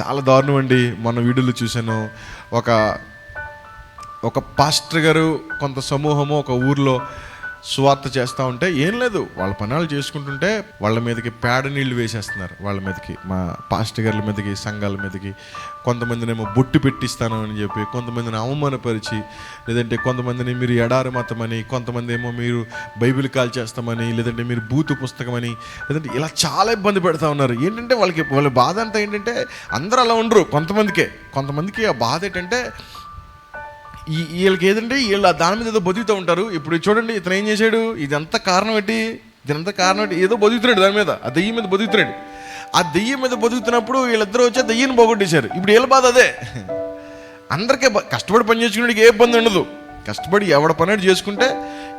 చాలా దారుణం అండి. మన వీడియోలో చూశాను. ఒక ఒక పాస్టర్ గారు కొంత సమూహము ఒక ఊర్లో సువార్త చేస్తూ ఉంటే ఏం లేదు. వాళ్ళ పనాలు చేసుకుంటుంటే వాళ్ళ మీదకి పేడ నీళ్ళు వేసేస్తున్నారు. వాళ్ళ మీదకి మా పాస్టర్ గారి మీదకి సంఘాల మీదకి. కొంతమందినేమో బొట్టు పెట్టిస్తాను అని చెప్పి కొంతమందిని అవమానపరిచి లేదంటే కొంతమందిని మీరు ఎడారి మతమని కొంతమంది ఏమో మీరు బైబిల్ కాల్ చేస్తామని లేదంటే మీరు బూతు పుస్తకమని లేదంటే ఇలా చాలా ఇబ్బంది పెడతా ఉన్నారు. ఏంటంటే వాళ్ళకి వాళ్ళ బాధ అంతా ఏంటంటే అందరూ అలా ఉండరు కొంతమందికే. కొంతమందికి ఆ బాధ ఏంటంటే వీళ్ళకి ఏదంటే వీళ్ళు ఆ దాని మీద ఏదో బతుకుతూ ఉంటారు. ఇప్పుడు చూడండి ఇతను ఏం చేశాడు? ఇదంతా కారణం ఏంటి? ఇదంతా కారణం ఏంటి? ఏదో బతుకుతున్నాడు దాని మీద. ఆ దెయ్యం మీద బతుకుతున్నాడు ఆ దెయ్యం మీద బతుకుతున్నప్పుడు వీళ్ళిద్దరూ వచ్చి ఆ దెయ్యాన్ని పోగొట్టేశారు. ఇప్పుడు వీళ్ళ బాధ అదే. అందరికీ కష్టపడి పని చేసుకునేటికి ఏ ఇబ్బంది ఉండదు. కష్టపడి ఎవడ పని చేసుకుంటే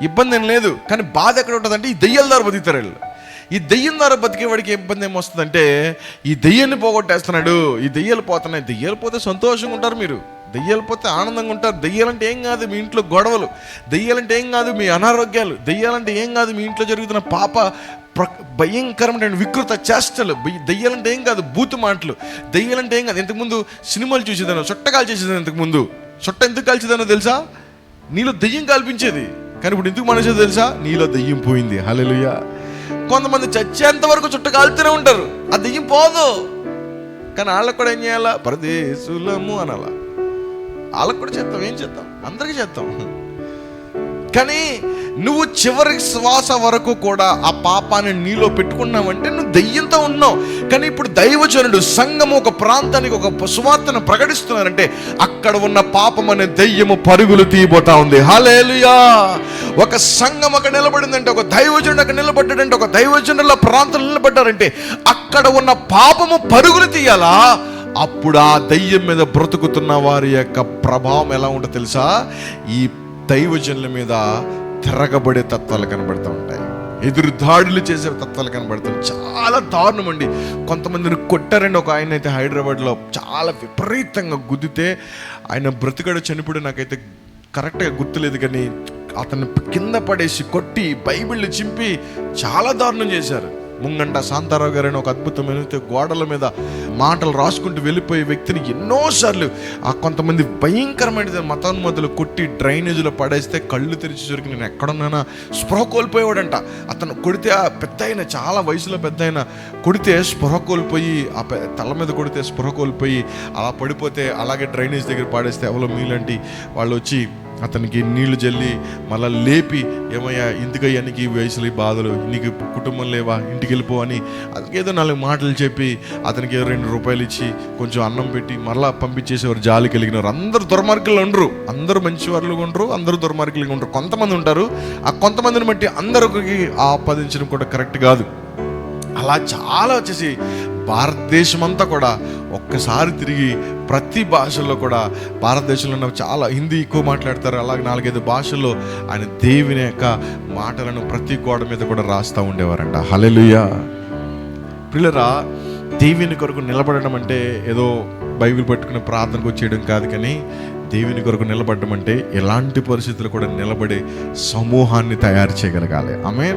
ఇబ్బంది ఏం లేదు. కానీ బాధ ఎక్కడ ఉంటుందంటే ఈ దెయ్యాల ద్వారా బతుకుతారు వీళ్ళు. ఈ దెయ్యం ద్వారా బతికేవాడికి ఏ ఇబ్బంది ఏమొస్తుందంటే ఈ దెయ్యాన్ని పోగొట్టేస్తున్నాడు ఈ దెయ్యాలు పోతున్నాయి దెయ్యాలు పోతే సంతోషంగా ఉంటారు మీరు. దెయ్యాలు పోతే ఆనందంగా ఉంటారు. దెయ్యాలంటే ఏం కాదు మీ ఇంట్లో గొడవలు. దెయ్యాలంటే ఏం కాదు మీ అనారోగ్యాలు. దెయ్యాలంటే ఏం కాదు మీ ఇంట్లో జరుగుతున్న పాప ప్ర భయంకరమైన వికృత చేష్టలు. దెయ్యాలంటే ఏం కాదు బూతు మాటలు. దెయ్యాలంటే ఏం కాదు ఇంతకుముందు సినిమాలు చూసేదాను చుట్టకాలు చేసేదాను ఇంతకుముందు? చుట్ట ఎందుకు కాల్చేదానో తెలుసా? నీలో దెయ్యం కల్పించేది. కానీ ఇప్పుడు ఎందుకు మనిషి తెలుసా? నీలో దెయ్యం పోయింది. హలో కొంతమంది చచ్చేంత వరకు చుట్టూ కాలుతూనే ఉంటారు. ఆ దెయ్యం పోదు. కానీ వాళ్ళకు కూడా ఏం చేయాలా? పరదేశులము అనాలా. వాళ్ళకు కూడా చేస్తాం. ఏం చేద్దాం అందరికీ చేస్తాం. కానీ నువ్వు చివరి శ్వాస వరకు కూడా ఆ పాపాన్ని నీలో పెట్టుకున్నావంటే నువ్వు దెయ్యంతో ఉన్నావు. కానీ ఇప్పుడు దైవజనుడు సంఘము ఒక ప్రాంతానికి ఒక సువార్తను ప్రకటిస్తున్నారంటే అక్కడ ఉన్న పాపం అనే దెయ్యము పరుగులు తీయబోతా ఉంది. హలేలుయా ఒక సంఘం అక్కడ నిలబడిందంటే ఒక దైవజనుడు అక్కడ నిలబడ్డాడంటే ఒక దైవజనుల ప్రాంతం నిలబడ్డారంటే అక్కడ ఉన్న పాపము పరుగులు తీయాలా? అప్పుడు ఆ దయ్యం మీద బ్రతుకుతున్న వారి యొక్క ప్రభావం ఎలా ఉంటుందో తెలుసా? ఈ దైవజనుల మీద తిరగబడే తత్వాలు కనబడుతూ ఉంటాయి. ఎదురు దాడులు చేసే తత్వాలు కనబడుతాయి. చాలా దారుణం అండి. కొంతమందిని కొట్టారండి. ఒక ఆయన అయితే హైదరాబాద్లో చాలా విపరీతంగా గుద్దితే ఆయన బ్రతికడు చనిపోయి నాకైతే కరెక్ట్గా గుర్తులేదు కానీ అతను కింద పడేసి కొట్టి బైబిల్ని చింపి చాలా దారుణం చేశారు. ముంగంట శాంతారావు గారైన ఒక అద్భుతమైన గోడల మీద మాటలు రాసుకుంటూ వెళ్ళిపోయే వ్యక్తిని ఎన్నోసార్లు ఆ కొంతమంది భయంకరమైన మతానుమతులు కొట్టి డ్రైనేజీలో పడేస్తే కళ్ళు తెరిచి చూరికి నేను ఎక్కడున్నానా? స్పృహ కోల్పోయేవాడంట. అతను కొడితే ఆ పెద్ద అయిన చాలా వయసులో పెద్ద అయిన కొడితే స్పృహ కోల్పోయి ఆ తల మీద కొడితే స్పృహ కోల్పోయి అలా పడిపోతే అలాగే డ్రైనేజ్ దగ్గర పాడేస్తే ఎవరో మీలాంటి వాళ్ళు వచ్చి అతనికి నీళ్ళు జల్లి మళ్ళీ లేపి ఏమయ్యా ఎందుకయ్యా నీకు ఈ వయసులో ఈ బాధలు. నీకు కుటుంబం లేవా? ఇంటికి వెళ్ళిపో అని అతనికి ఏదో నాలుగు మాటలు చెప్పి అతనికి ఏదో రెండు రూపాయలు ఇచ్చి కొంచెం అన్నం పెట్టి మళ్ళా పంపించేసేవారు. జాలి కలిగినారు అందరు దుర్మార్గులు ఉండరు. అందరూ మంచి వాళ్ళు ఉండరు. అందరూ దుర్మార్గులుగా ఉండరు. కొంతమంది ఉంటారు. ఆ కొంతమందిని బట్టి అందరికి ఆపాదించడం కూడా కరెక్ట్ కాదు. అలా చాలా వచ్చేసి భారతదేశం అంతా కూడా ఒక్కసారి తిరిగి ప్రతి భాషల్లో కూడా భారతదేశంలో ఉన్న చాలా హిందీ ఎక్కువ మాట్లాడతారు అలాగే నాలుగైదు భాషల్లో ఆయన దేవుని యొక్క మాటలను ప్రతి గోడ మీద కూడా రాస్తూ ఉండేవారంట. హలెలుయా పిల్లరా దేవుని కొరకు నిలబడడం అంటే ఏదో బైబిల్ పట్టుకుని ప్రార్థనకు వచ్చేయడం కాదు కానీ దేవుని కొరకు నిలబడడం అంటే ఎలాంటి పరిస్థితులు కూడా నిలబడే సమూహాన్ని తయారు చేయగలగాలి. ఆమె